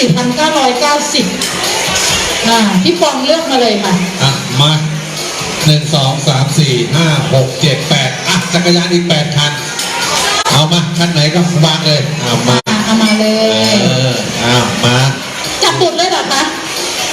4,990อ่าพี่ปองเลือกมาเลยค่ะ อะ มาหนึ่งสองสามสี่ห้าหกเจ็ดแปดอะ จักรยานอีกแปดคัน เอามาคันไหนก็วางเลยเอามา อ่าเอามาเลเอย อเอามาจับบุดเลยเหรอคะ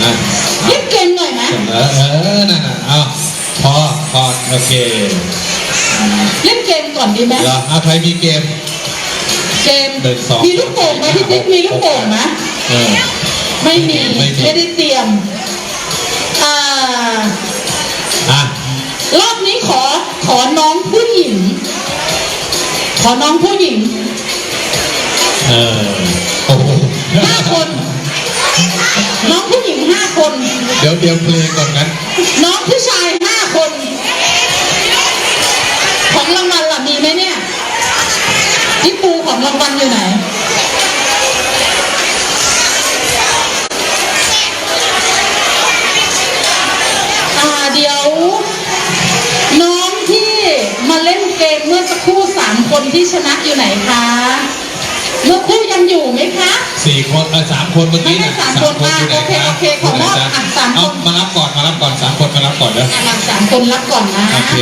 อะเรียกเกมหน่อยไหมเออเออนั่นน่ะเอาพอพอโอเคเล่นเกมก่อนดีไหม เหรอเอาใครมีเกม เกม หนึ่งสอง มีลูกโป่งไหมพี่ติ๊กมีลูกโป่งไหม เออ ไม่มีไม่มี ไม่ได้เตรียมอ่าอะรอบนี้ขอขอน้องผู้หญิง ขอน้องผู้หญิงเออโอ้โหห้าคน น้องผู้หญิงห้าคน เดี๋ยวเตรียมเพลงก่อนงั้นน้องผู้ชายห้าคน ของรางวัลล่ะมีไหมเนี่ยพี่ปูของรางวัลอยู่ไหน คนที่ชนะอยู่ไหนคะเมื่อครู่ยังอยู่ไหมคะสี่คนเออสามคนเมื่อกี้ไม่นะใช่สามคนอยู่ไหนอะโอเคครับโอเคขอมอบยู่ไหนจ๊ะอะสามคนเอามารับก่อนมารับก่อนสามคนมารับก่อนเด้ออะมาสามคนรับก่อนนะโอเค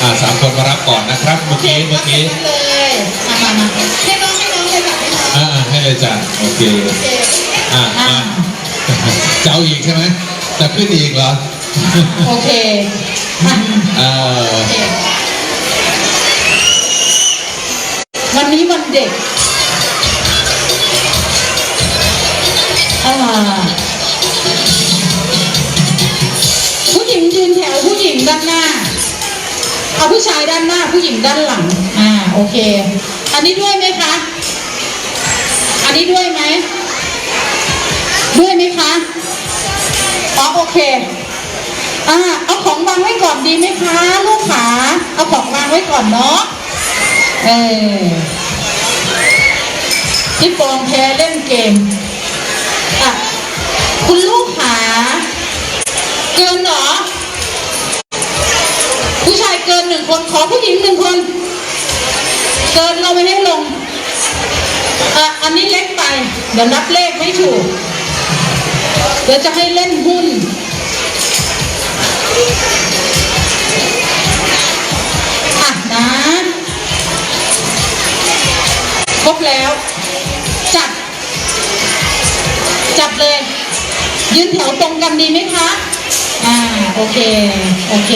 อ่าสามคนมารับก่อนนะครับเมื่อกี้เมื่อกี้รับเลยมามามาให้น้องให้น้องเลยค่ะให้น้องอ่าอ่าให้เลยจ้ะโอเคโอเคอ่าอ่ามาจะเอาอีกใช่ไหมจะขึ้นอีกเหรอโอเคอะ วันนี้วันเด็กอ่าผู้หญิงยืนแถวผู้หญิงด้านหน้า เอาผู้ชายด้านหน้าผู้หญิงด้านหลัง อ่าโอเค อันนี้ด้วยไหมคะ อันนี้ด้วยไหม ด้วยไหมคะอ๋อโอเคอ่าเอาของวางไว้ก่อนดีไหมคะลูกขาเอาของวางไว้ก่อนเนาะ เออพี่ปองแพ้เล่นเกมอะคุณลูกขาเกินเหรอ ผู้ชายเกินหนึ่งคนขอผู้หญิงหนึ่งคน เกินเราไม่ให้ลงอะอันนี้เล็กไป เดี๋ยวนับเลขไม่ถูก เดี๋ยวจะให้เล่นหุ้น ครบแล้ว จับ จับเลย ยืนแถวตรงกันดีไหมคะ อ่า โอเค โอเค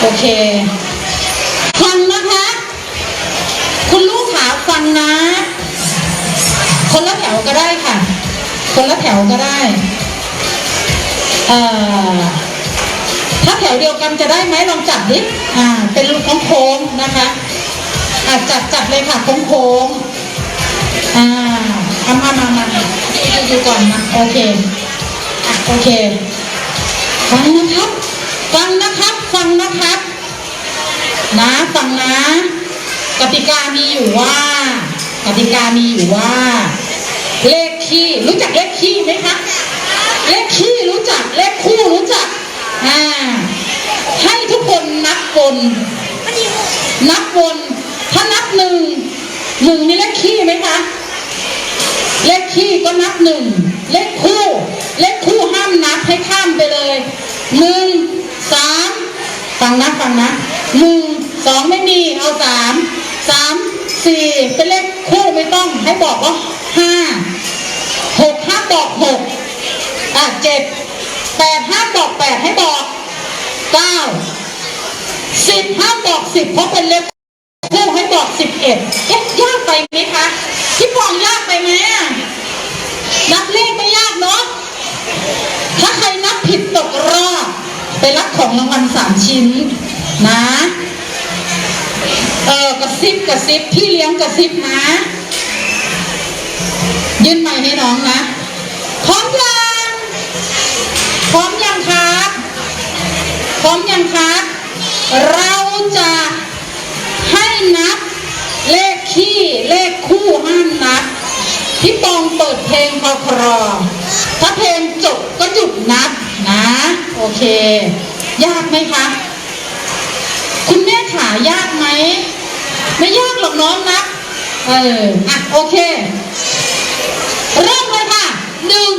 โอเค ฟังนะคะ คุณลูกขาฟังนะ คนละแถวก็ได้ค่ะ คนละแถวก็ได้ เอ่อถ้าแถวเดียวกันจะได้ไหมลองจับดิ อ่า เป็นลูกโค้งนะคะ อะจับจับเลยค่ะโค้งๆอ่าเอามามามาดูดูก่อนนะโอเคอะโอเคฟังนะครับ ฟังนะครับฟังนะครับ นะฟังนะ กติกามีอยู่ว่า กติกามีอยู่ว่า เลขคี่รู้จักเลขคี่ไหมคะเลขคี่รู้จักเลขคู่รู้จักอ่าให้ทุกคนนับบนนับบน หนึ่งหนึ่งนี่เลขคี่ไหมคะเลขคี่ก็นับหนึ่งเลขคู่เลขคู่ห้ามนับให้ข้ามไปเลยหนึ่งสามฟังนะฟังนะหนึ่งสองไม่มีเอาสามสามสี่เป็นเลขคู่ไม่ต้องให้บอกว่าห้าหกห้าบอกหกอะเจ็ดแปดห้าบอกแปดให้บอกเก้าสิบห้าบอกสิบเพราะเป็นเลข บอกสิบเอ็ดเอ๊ะยากไปไหมคะพี่ปองยากไปไหมนับเลขไม่ยากเนาะถ้าใครนับผิดตกรอบไปรับของรางวัลสามชิ้น นะเออกระซิบกระซิบพี่เลี้ยงกระซิบนะยื่นไม้ให้น้องนะพร้อมยังพร้อมยังครับพร้อมยังครับเราจะให้นับ ขี้เลขคู่ห้ามนับพี่ปองเปิดเพลงคอครอถ้าเพลงจบก็หยุดนับนะ โอเค ยากไหมคะ คุณแม่ขายากไหม ไม่ยากหรอกน้องนะเอออะโอเค เริ่มเลยค่ะหนึ่ง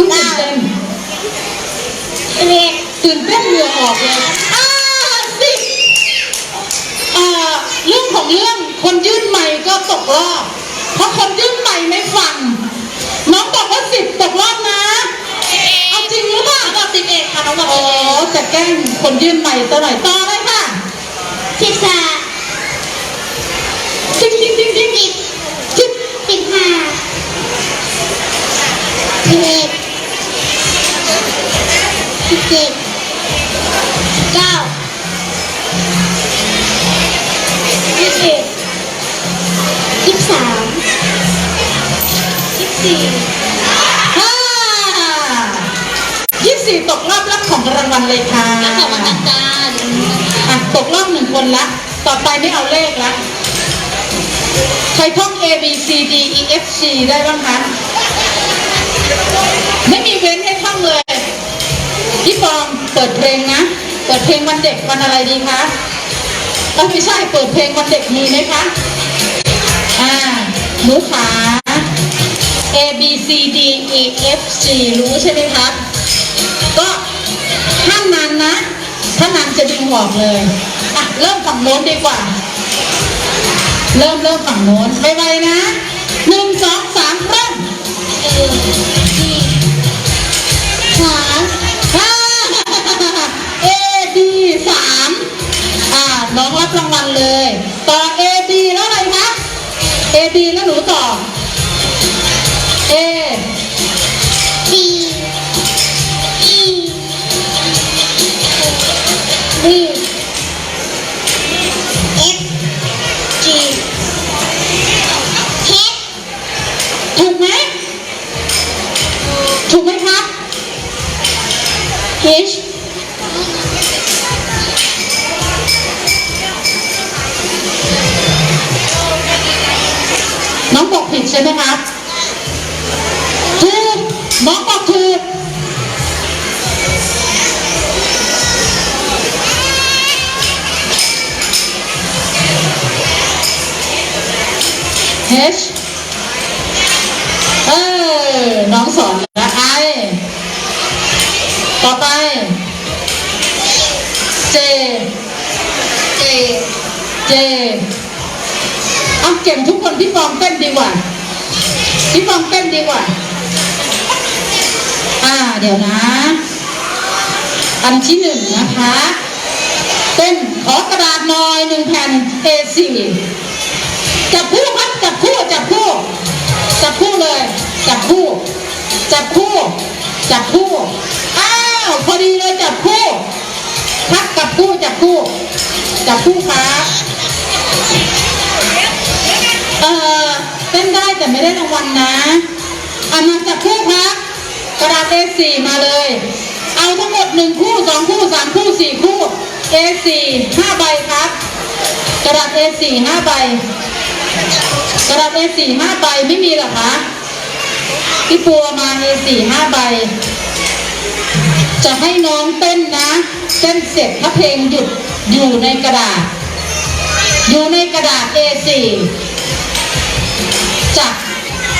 ตื่นเต้นสิบเอ็ดตื่นเต้นเหงื่อออกเลยอ่าสิอ่าเรื่องของเรื่องคนยื่นใหม่ก็ตกรอบเพราะคนยื่นใหม่ไม่ฟังน้องบอกว่าสิบตกรอบนะเอาจริงหรือเปล่าน้องบอกสิบเอ็ดค่ะน้องบอกโอ้สิบเอ็ดจะแกล้งคนยื่นใหม่ซะหน่อยต่อเลยค่ะสิบสาม ของรางวัลเลยค่ะแล้วขอบคุณอาจารย์อะตกรอบหนึ่งคนละ ต่อไปไม่เอาเลขละ ใครท่อง A B C D E F G ได้บ้างคะ ไม่มีเว้นให้ท่องเลยพี่ปองเปิดเพลงนะ เปิดเพลงวันเด็กวันอะไรดีคะเอ้ยไม่ใช่เปิดเพลงวันเด็กมีไหมคะ อ่าหนูขา A B C D E F G รู้ใช่ไหมครับก็ ห้ามนานนะ ถ้านานจะดึงออกเลยอะเริ่มฝั่งโน้นดีกว่า เริ่มเริ่มฝั่งโน้นไวๆนะหนึ่งสองสามเริ่มเออสี่สามห้า A B สามอ่าน้องรับรางวัลเลย ต่อ A B แล้วอะไรคะ A B แล้วหนูต่อ H เออ น้องสอนละไอ ต่อไป J J J เอาเก่งทุกคนพี่ฟองเต้นดีกว่า พี่ฟองเต้นดีกว่า อ่า เดี๋ยวนะ อันที่หนึ่งนะคะ เต้นขอกระดาษหน่อยหนึ่งแผ่น A4 จับคู่ครับ จับคู่จับคู่ จับคู่เลย จับคู่ จับคู่ จับคู่ อ้าวพอดีเลยจับคู่พักกับคู่จับคู่ จับคู่ครับเออเต้นได้แต่ไม่ได้รางวัลนะอะมาจับคู่ครับกระดาษ A4 มาเลย เอาทั้งหมดหนึ่งคู่สองคู่สามคู่สี่คู่ A4 ห้าใบครับ กระดาษ A4 ห้าใบ กระดาษ A4 ห้าใบไม่มีหรอคะพี่ปัวมา A4 ห้าใบ จะให้น้องเต้นนะเต้นเสร็จถ้าเพลงหยุดอยู่ในกระดาษ อยู่ในกระดาษ A4 จะ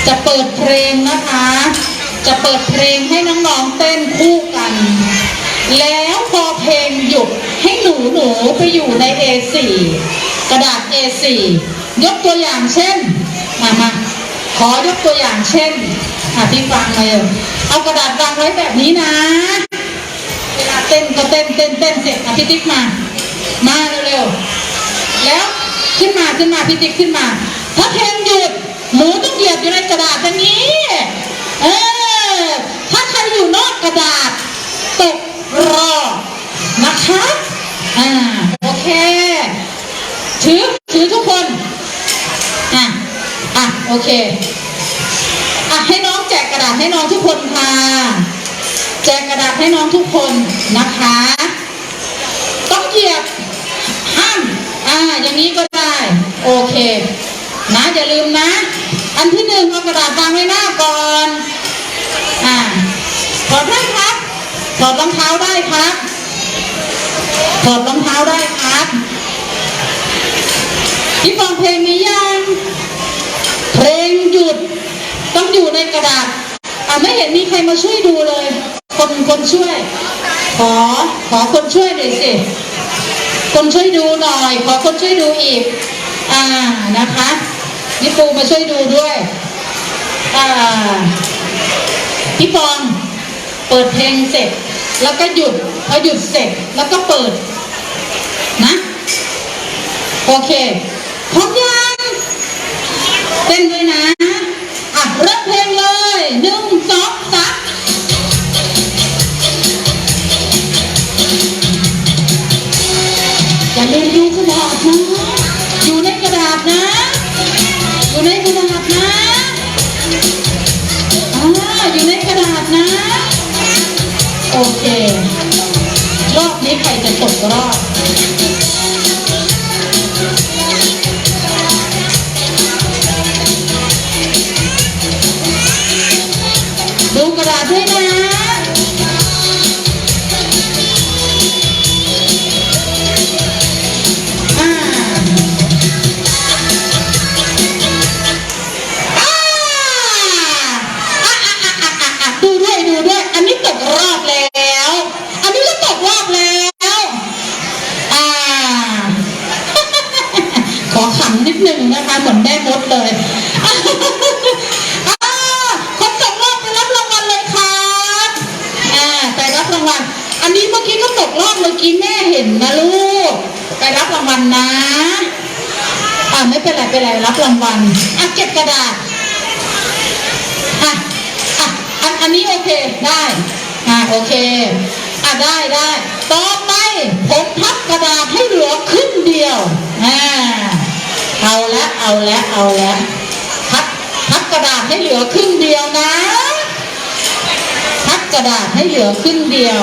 จะเปิดเพลงนะคะ จะเปิดเพลงให้น้องๆเต้นคู่กัน แล้วพอเพลงหยุดให้หนูหนูๆไปอยู่ใน A4 กระดาษ A4 ยกตัวอย่างเช่นมามาขอยกตัวอย่างเช่นอะพี่ฟังเลยเอากระดาษวางไว้แบบนี้นะ เวลาเต้นก็เต้นเต้นเต้นเสร็จอะพี่ติ๊กมา มาเร็วๆแล้วขึ้นมาขึ้นมาพี่ติ๊กขึ้นมาถ้าเพลงหยุดหนูต้องเหยียบอยู่ในกระดาษอย่างนี้เออถ้าใครอยู่นอกกระดาษตกรอนะคะอ่าโอเคถือถือทุกคน อะ อะ โอเค อะ ให้น้องแจกกระดาษให้น้องทุกคนค่ะ แจกกระดาษให้น้องทุกคนนะคะ ต้องเหยียบห้ามอ่า อย่างนี้ก็ได้ โอเค นะอย่าลืมนะ อันที่หนึ่งเอากระดาษวางไว้หน้าก่อน อ่าถอดได้ครับถอดรองเท้าได้ครับถอดรองเท้าได้ครับ ที่ฟังเพลงนี้ยังเพลงหยุดต้องอยู่ในกระดาษอ่าไม่เห็นมีใครมาช่วยดูเลย คนคนช่วย ขอขอคนช่วยหน่อยสิคนช่วยดูหน่อย ขอคนช่วยดูอีก อ่านะคะพี่ปูมาช่วยดูด้วยอ่าพี่ปองเปิดเพลงเสร็จ แล้วก็หยุดพอหยุดเสร็จแล้วก็เปิดนะ โอเค พร้อมยังเต้นด้วยนะ อะ เริ่มเพลงเลยหนึ่งสองสามอย่าลืมดูกระดาษนะอยู่ในกระดาษนะอยู่ในกระดาษนะอ่าอยู่ในกระดาษนะ โอเค รอบนี้ใครจะตกรอบ รับรางวัลอะเก็บกระดาษอะอะอันอันนี้โอเคได้อะโอเคอะได้ได้ต่อไปผมพับกระดาษให้เหลือครึ่งเดียวอ่าเอาละเอาละเอาละพับพับกระดาษให้เหลือครึ่งเดียวนะพับกระดาษให้เหลือครึ่งเดียว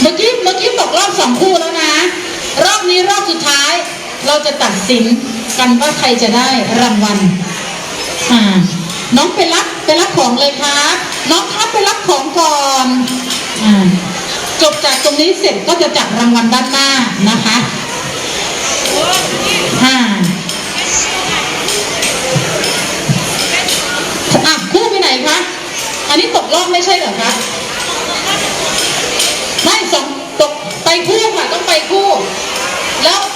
เมื่อกี้เมื่อกี้บอกรอบสองคู่แล้วนะ รอบนี้รอบสุดท้าย เราจะตัดสินกันว่าใครจะได้รางวัลอ่าน้องไปรับไปรับของเลยครับ น้องครับไปรับของก่อนอ่าจบจากตรงนี้เสร็จก็จะจับรางวัลด้านหน้านะคะอ่าอะคู่ไปไหนคะ อันนี้ตกรอบไม่ใช่เหรอคะไม่สองตกไปคู่ค่ะต้องไปคู่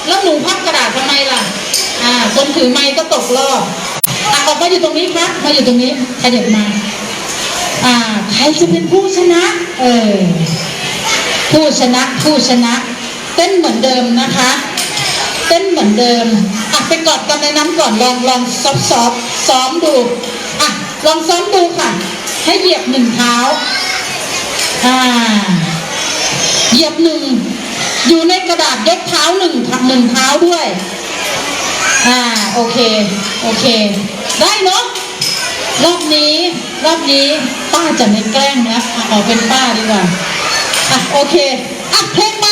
แล้วหนูพับกระดาษทำไมล่ะ อ่า คนถือไม้ก็ตกรอบอะออกมาอยู่ตรงนี้ครับ มาอยู่ตรงนี้ขยับมา อ่า ใครจะเป็นผู้ชนะ เออ ผู้ชนะ ผู้ชนะ เต้นเหมือนเดิมนะคะ เต้นเหมือนเดิม อะไปกอดกันในน้ำก่อน ลองลองซอฟซอฟซ้อมดู อะ ลองซ้อมดูค่ะ ให้เหยียบหนึ่งเท้า อ่า เหยียบหนึ่ง อยู่ในกระดาษยกเท้าหนึ่งหนึ่งเท้าด้วย อ่า โอเค โอเค ได้เนาะ รอบนี้ รอบนี้ป้าจะไม่แกล้งนะอะเอาเป็นป้าดีกว่า อะ โอเค อะ เพลงมา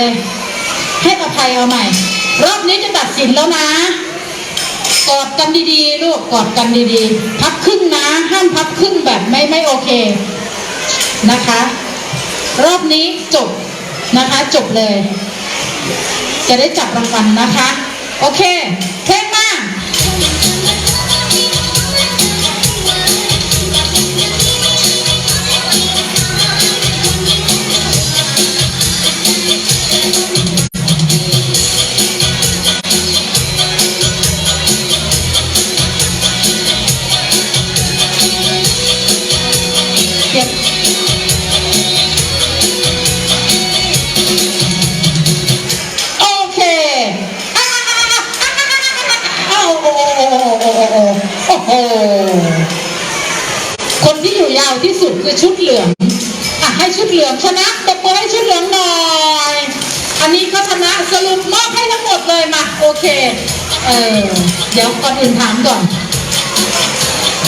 เลย ให้อภัยเอาใหม่ รอบนี้จะตัดสินแล้วนะ กอดกันดีๆ ลูกกอดกันดีๆ พับครึ่งนะ ห้ามพับครึ่งแบบไม่ไม่โอเคนะคะ รอบนี้จบนะคะจบเลย จะได้จับรางวัลนะคะ โอเค โอเค เออเดี๋ยวก่อนอื่นถามก่อน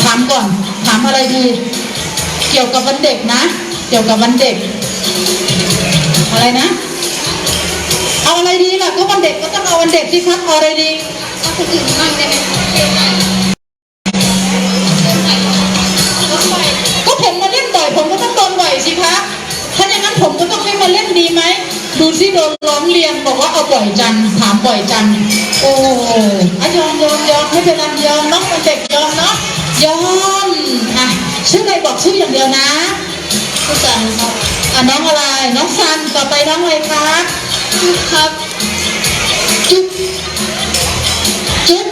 ถามก่อน ถามอะไรดี เกี่ยวกับวันเด็กนะ เกี่ยวกับวันเด็ก อะไรนะ เอาอะไรดีล่ะก็วันเด็กก็ต้องเอาวันเด็กสิครับเอาอะไรดีเอาคนอื่นบ้างได้ไหม ดูสิโดนร้องเรียนบอกว่าเอาบ่อยจังถามบ่อยจังโอ้อะยอมยอมยอมไม่เป็นไรยอมน้องเป็นเด็กยอมเนาะยอมอะชื่ออะไรบอกชื่ออย่างเดียวนะผู้จัดครับอะน้องอะไรน้องซันต่อไปน้องอะไรครับครับจุ๊บจุ๊บ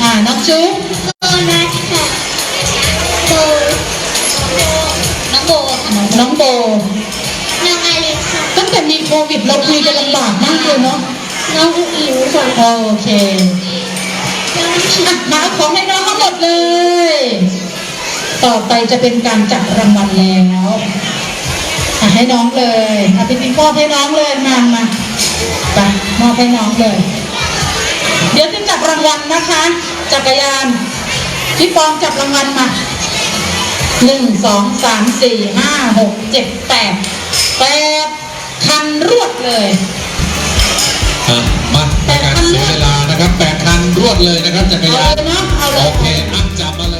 อ่าน้องจุ๊บโบนัสค่ะโบน้องโบค่ะน้องโบ แต่มีโควิดเราคุยกันลำบากมากเลยเนาะน้องอุ๋อิ๋วค่ะโอเคน้องชิอะมาเอาของให้น้องทั้งหมดเลย ต่อไปจะเป็นการจับรางวัลแล้วอะให้น้องเลยอะพี่พี่มอบให้น้องเลยมามาไปมอบให้น้องเลย เดี๋ยวจะจับรางวัลนะคะ จักรยานพี่ปองจับรางวัลมาหนึ่งสองสามสี่ห้าหกเจ็ดแปดแปดคัน รวดเลยอะมาในการเสียเวลานะครับแปดคันรวดเลยนะครับจักรยานโอเคอะจับมาเลย